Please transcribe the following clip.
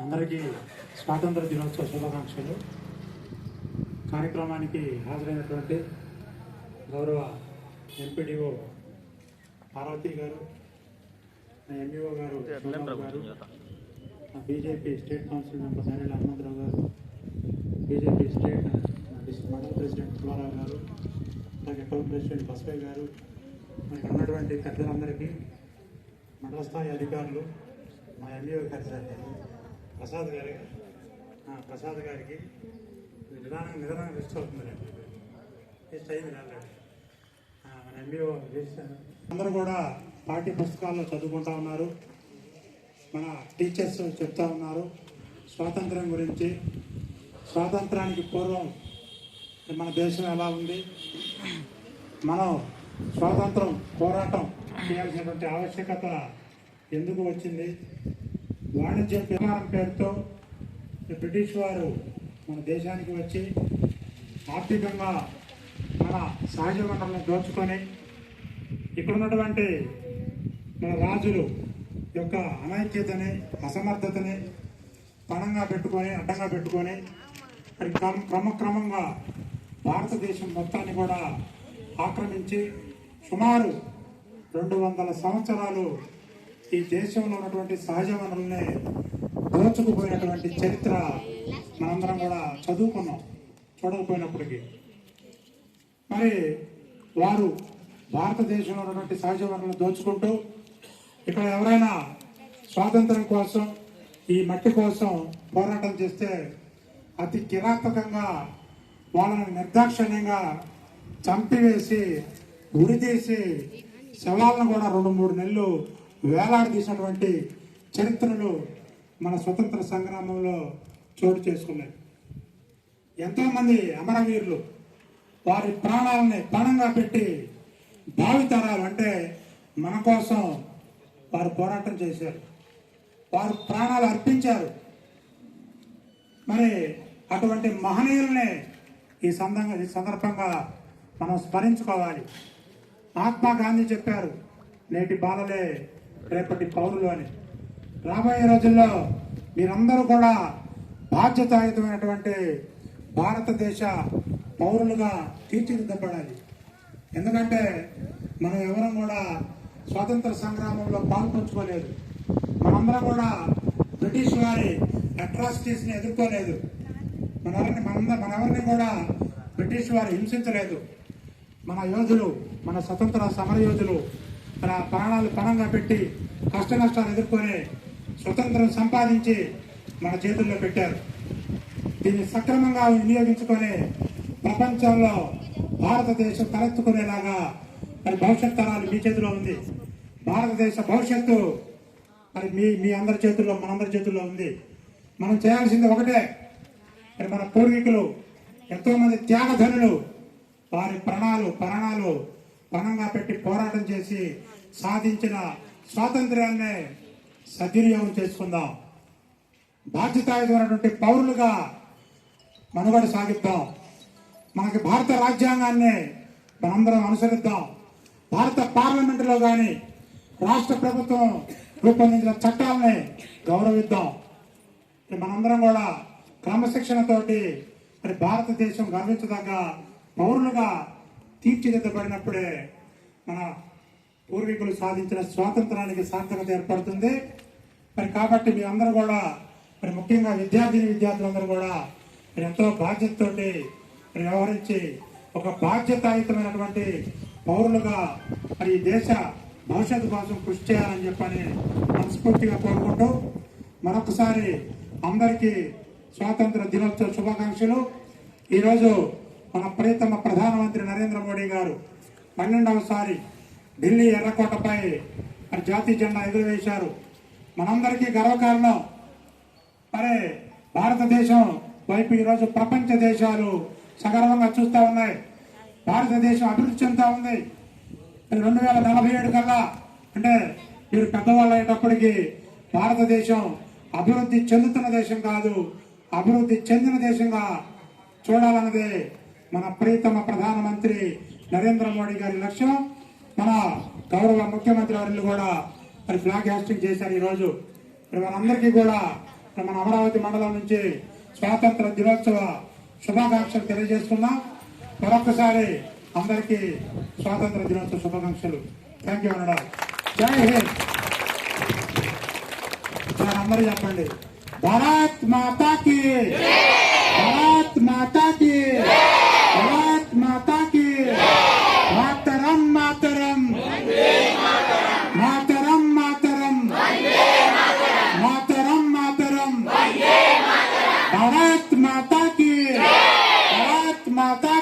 అందరికీ స్వాతంత్ర దినోత్సవ శుభాకాంక్షలు. కార్యక్రమానికి హాజరైనటువంటి గౌరవ ఎంపీడీఓ పార్వతి గారు నా ఎంఈఓ గారు గారు నా బీజేపీ స్టేట్ కౌన్సిల్ మెంబర్ సైనిల్ హనుమంతరావు గారు బీజేపీ స్టేట్ మండల ప్రెసిడెంట్ కుమారావు గారు అలాగే టౌన్ ప్రెసిడెంట్ బస్వయ్య గారు ఇక్కడ ఉన్నటువంటి పెద్దలందరికీ మండల స్థాయి అధికారులు మా ఎంఈఓ గారు ప్రసాద్ గారి ప్రసాద్ గారికి నిదానం నిదానం రెస్ట్ అవుతుందండి రెస్ట్ అయింది ఆల్రెడీ మన ఎంబీఓ అందరూ కూడా పాఠ్య పుస్తకాల్లో చదువుకుంటా ఉన్నారు. మన టీచర్స్ చెప్తా ఉన్నారు. స్వాతంత్రం గురించి. స్వాతంత్రానికి పూర్వం మన దేశం ఎలా ఉంది? మనం స్వాతంత్రం పోరాటం చేయాల్సినటువంటి ఆవశ్యకత ఎందుకు వచ్చింది? వాణిజ్య వ్యాపారం పేరుతో బ్రిటిష్ వారు మన దేశానికి వచ్చి ఆర్థికంగా మన సహజ వనరులను దోచుకొని ఇక్కడ ఉన్నటువంటి మన రాజులు యొక్క అనైక్యతని అసమర్థతని పణంగా పెట్టుకొని అడ్డంగా పెట్టుకొని మరి క్రమ క్రమక్రమంగా భారతదేశం మొత్తాన్ని కూడా ఆక్రమించి సుమారు రెండు వందల సంవత్సరాలు ఈ దేశంలో ఉన్నటువంటి సహజ వనరుల్ని దోచుకుపోయినటువంటి చరిత్ర మనందరం కూడా చదువుకున్నాం చూడకపోయినప్పటికీ. మరి వారు భారతదేశంలో ఉన్నటువంటి సహజ వనరులను దోచుకుంటూ ఇక్కడ ఎవరైనా స్వాతంత్రం కోసం ఈ మట్టి కోసం పోరాటం చేస్తే అతి కిరాతకంగా వాళ్ళని నిర్దాక్షిణ్యంగా చంపివేసి ఉరితీసి శవాలను కూడా రెండు మూడు నెలలు వేలాడదీసినటువంటి చరిత్రలు మన స్వతంత్ర సంగ్రామంలో చోటు చేసుకున్నాయి. ఎంతోమంది అమరవీరులు వారి ప్రాణాలని పణంగా పెట్టి భావితరాలు అంటే మన కోసం వారు పోరాటం చేశారు. వారు ప్రాణాలు అర్పించారు. మరి అటువంటి మహనీయులనే ఈ సందంగా ఈ సందర్భంగా మనం స్మరించుకోవాలి. మహాత్మా గాంధీ చెప్పారు నేటి బాలలే రేపటి పౌరులు అని రాబోయే రోజుల్లో మీరందరూ కూడా బాధ్యతాయుతమైనటువంటి భారతదేశ పౌరులుగా తీర్చిదిద్దబడాలి. ఎందుకంటే మనం ఎవరం కూడా స్వాతంత్ర సంగ్రామంలో పాల్పంచుకోలేదు. మనందరం కూడా బ్రిటిష్ వారి అట్రాసిటీస్ని ఎదుర్కోలేదు. మన ఎవరిని మన మన ఎవరిని కూడా బ్రిటిష్ వారు హింసించలేదు. మన యోధులు మన స్వతంత్ర సమర యోధులు ప్రాణాలు పణంగా పెట్టి కష్ట నష్టాలు ఎదుర్కొని స్వతంత్రం సంపాదించి మన చేతుల్లో పెట్టారు. దీన్ని సక్రమంగా వినియోగించుకొని ప్రపంచంలో భారతదేశం తలెత్తుకునేలాగా మరి భవిష్యత్ తరాలు మీ చేతిలో ఉంది. భారతదేశ భవిష్యత్తు మరి మీ మీ అందరి చేతుల్లో మనందరి చేతుల్లో ఉంది. మనం చేయాల్సింది ఒకటే. మరి మన పూర్వీకులు ఎంతోమంది త్యాగధనులు వారి ప్రాణాలు ప్రాణాలు పణంగా పెట్టి పోరాటం చేసి సాధించిన స్వాతంత్ర్యాన్ని సద్వినియోగం చేసుకుందాం. బాధ్యతాయుతమైనటువంటి పౌరులుగా మనుగడ సాగిద్దాం. మనకి భారత రాజ్యాంగాన్ని మనందరం అనుసరిద్దాం. భారత పార్లమెంటులో కానీ రాష్ట్ర ప్రభుత్వం రూపొందించిన చట్టాలని గౌరవిద్దాం. మనందరం కూడా క్రమశిక్షణతోటి మరి భారతదేశం గర్వించదగ్గ పౌరులుగా తీర్చిదిద్దబడినప్పుడే మన పూర్వీకులు సాధించిన స్వాతంత్రానికి సార్థకత ఏర్పడుతుంది. మరి కాబట్టి మీ అందరూ కూడా మరి ముఖ్యంగా విద్యార్థిని విద్యార్థులందరూ కూడా మరి ఎంతో బాధ్యతతోటి మరి వ్యవహరించి ఒక బాధ్యతాయుతమైనటువంటి పౌరులుగా మరి దేశ భవిష్యత్తు కోసం కృషి చేయాలని చెప్పని మనస్ఫూర్తిగా కోరుకుంటూ మరొకసారి అందరికీ స్వాతంత్ర దినోత్సవ శుభాకాంక్షలు. ఈరోజు మన ప్రియతమ ప్రధానమంత్రి నరేంద్ర మోడీ గారు పన్నెండవసారి ఢిల్లీ ఎర్రకోటపై మరి జాతీయ జెండా ఎగురవేశారు. మనందరికీ గర్వకారణం మరి భారతదేశం వైపు ఈరోజు ప్రపంచ దేశాలు సగర్వంగా చూస్తూ ఉన్నాయి. భారతదేశం అభివృద్ధి చెందుతూ ఉంది. రెండు వేల నలభై ఏడు కల్లా అంటే మీరు పెద్దవాళ్ళు అయ్యేటప్పటికీ భారతదేశం అభివృద్ధి చెందుతున్న దేశం కాదు అభివృద్ధి చెందిన దేశంగా చూడాలన్నదే మన ప్రీతమ ప్రధానమంత్రి నరేంద్ర మోడీ గారి లక్ష్యం మన గౌరవ ముఖ్యమంత్రి వారిని కూడా మరి ఫ్లాగ్ హాస్టింగ్ చేశారు ఈరోజు. మనందరికీ కూడా మన అమరావతి మండలం నుంచి స్వాతంత్ర దినోత్సవ శుభాకాంక్షలు తెలియజేస్తున్నాం. మరొకసారి అందరికీ స్వాతంత్ర దినోత్సవ శుభాకాంక్షలు. థ్యాంక్ యూ అనడా జై హింద్. అందరూ చెప్పండి. భారత్ మాతాకి. భారత్ మాతాకి. até